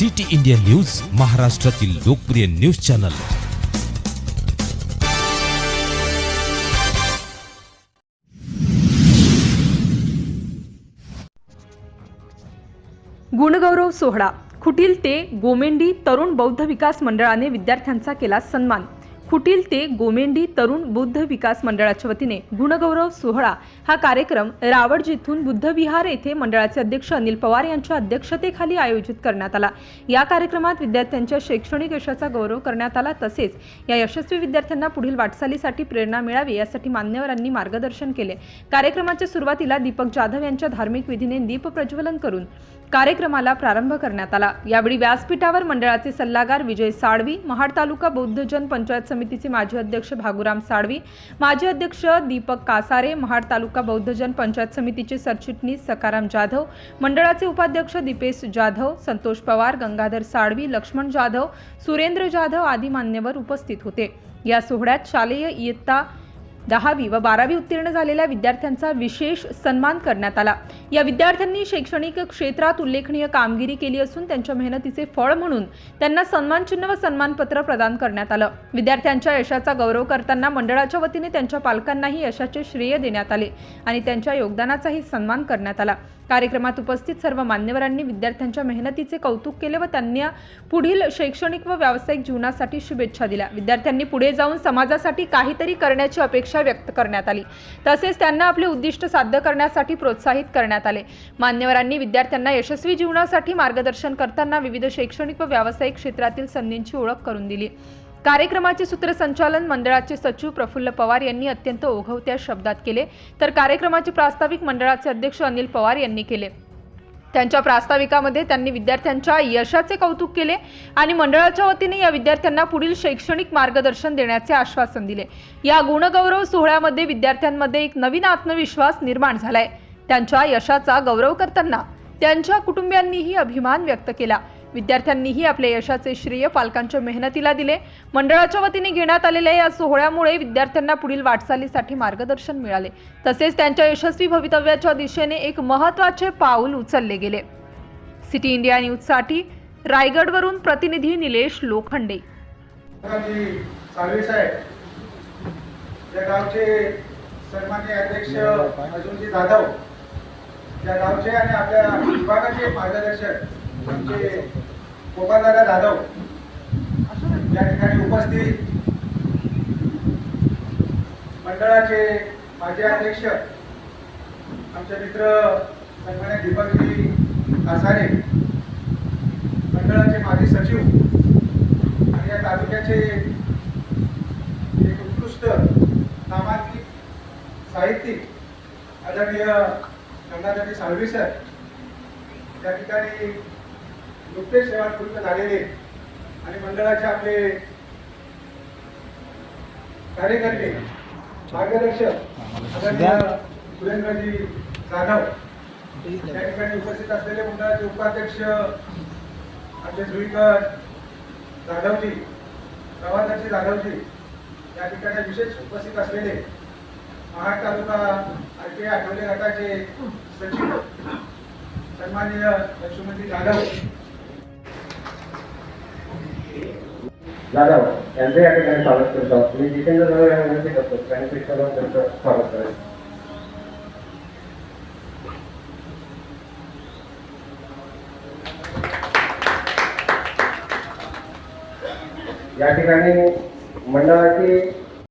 City India news महाराष्ट्रातील लोकप्रिय news channel. गुणगौरव सोहळा. खुटील ते गोमेंडी तरुण बौद्ध विकास मंडळाने विद्यार्थ्यांचा केला सन्मान. खुटील ते गोमेंडी तरुण बुद्ध विकास मंडळाच्या वतीने गुणगौरव सोहळा हा कार्यक्रम रावड जिथून बुद्ध विहार येथे मंडळाचे अध्यक्ष अनिल पवार यांच्या अध्यक्षतेखाली आयोजित करण्यात आला. या कार्यक्रमात विद्यार्थ्यांच्या शैक्षणिक यशाचा गौरव करण्यात आला. तसेच या यशस्वी विद्यार्थ्यांना पुढील वाटचालीसाठी प्रेरणा मिळावी यासाठी मान्यवरांनी मार्गदर्शन केले. कार्यक्रमाच्या सुरुवातीला दीपक जाधव यांच्या धार्मिक विधीने दीप प्रज्वलन करून कार्यक्रमाला प्रारंभ करण्यात आला. यावेळी व्यासपीठावर मंडळाचे सल्लागार विजय साळवी महाड तालुका बौद्धजन पंचायत समितीचे माजी अध्यक्ष भागुराम साळवी माजी अध्यक्ष दीपक कासारे महाड तालुका बौद्धजन पंचायत समितीचे सरचिटणीस सकाराम जाधव मंडळाचे उपाध्यक्ष दीपेश जाधव संतोष पवार गंगाधर साळवी लक्ष्मण जाधव सुरेंद्र जाधव आदी मान्यवर उपस्थित होते. या सोहळ्यात शालेय इयत्ता दहावी व बारावी उत्तीर्ण झालेल्या विद्यार्थ्यांचा विशेष सन्मान करण्यात आला. या विद्यार्थ्यांनी शैक्षणिक क्षेत्रात उल्लेखनीय कामगिरी केली असून त्यांच्या मेहनतीचे फळ म्हणून त्यांना सन्मानचिन्ह व सन्मानपत्र प्रदान करण्यात आलं. विद्यार्थ्यांच्या यशाचा गौरव करताना मंडळाच्या वतीने त्यांच्या पालकांनाही यशाचे श्रेय देण्यात आले आणि त्यांच्या योगदानाचाही सन्मान करण्यात आला. कार्यक्रमात उपस्थित सर्व मान्यवरांनी विद्यार्थ्यांच्या मेहनतीचे कौतुक केले व त्यांना पुढील शैक्षणिक व व्यावसायिक जीवनासाठी शुभेच्छा दिल्या. विद्यार्थ्यांनी पुढे जाऊन समाजासाठी काहीतरी करण्याची अपेक्षा व्यक्त करण्यात आली. तसेच त्यांना आपले उद्दिष्ट साध्य करण्यासाठी प्रोत्साहित करण्यात आले. मान्यवरांनी विद्यार्थ्यांना यशस्वी जीवनासाठी मार्गदर्शन करताना विविध शैक्षणिक व व्यावसायिक क्षेत्रातील संधींची ओळख करून दिली. कार्यक्रमाचे सूत्रसंचालन मंडळाचे सचिव प्रफुल्ल पवार यांनी अत्यंत ओघवत्या शब्दात केले. तर कार्यक्रमाचे प्रास्ताविक मंडळाचे अध्यक्ष अनिल पवार यांनी केले. त्यांच्या प्रास्ताविकामध्ये त्यांनी विद्यार्थ्यांच्या यशाचे कौतुक केले आणि मंडळाच्या वतीने या विद्यार्थ्यांना पुढील शैक्षणिक मार्गदर्शन देण्याचे आश्वासन दिले. या गुणगौरव सोहळ्यामध्ये विद्यार्थ्यांमध्ये एक नवीन आत्मविश्वास निर्माण झालाय. त्यांच्या यशाचा गौरव करताना त्यांच्या कुटुंबियांनीही अभिमान व्यक्त केला. विद्यार्थ्यांनीही आपल्या यशाचे श्रेय पालकांच्या मेहनतीला दिले. मंडळाच्या वतीने घेण्यात आलेल्या या सोहळ्यामुळे विद्यार्थ्यांना पुढील वाटचालीसाठी मार्गदर्शन मिळाले. तसेच त्यांच्या यशस्वी भवितव्याच्या दिशेने एक महत्त्वाचे पाऊल उचलले गेले. सिटी इंडिया न्यूजसाठी रायगडवरून प्रतिनिधी निलेश लोखंडे. या गावचे सन्मान्य अध्यक्ष अजूनजी जाधव या गावचे आणि आपल्या विभागाचे मार्गदर्शक आमचे गोपालदादा जाधव या ठिकाणी उपस्थित मंडळाचे माजी अध्यक्ष आमचे मित्र सन्मान्य दीपकजी कासारे मंडळाचे माजी सचिव आणि या तालुक्याचे एक उत्कृष्ट सामाजिक साहित्यिक आदरणीय गंगाधरी साळवी सर. त्या ठिकाणी नुकतेच सेवापूर्त झालेले आणि मंडळाचे आपले कार्यकर्ते मार्गदर्शक सुरेंद्रजी जाधव त्या ठिकाणी उपस्थित असलेले मंडळाचे उपाध्यक्ष आमचे जुईकर जाधवजी प्रभातजी जाधवजी या ठिकाणी विशेष उपस्थित असलेले महाड तालुका आय आठवले गटाचे सचिव सन्माननीय लक्ष्मणजी जाधव जाधव यांचं या ठिकाणी स्वागत करतो. मी जितेंद्र जाधव या विनंती करतो त्यांनी प्रेक्षकांना त्यांचं स्वागत करेल. या ठिकाणी मंडळाची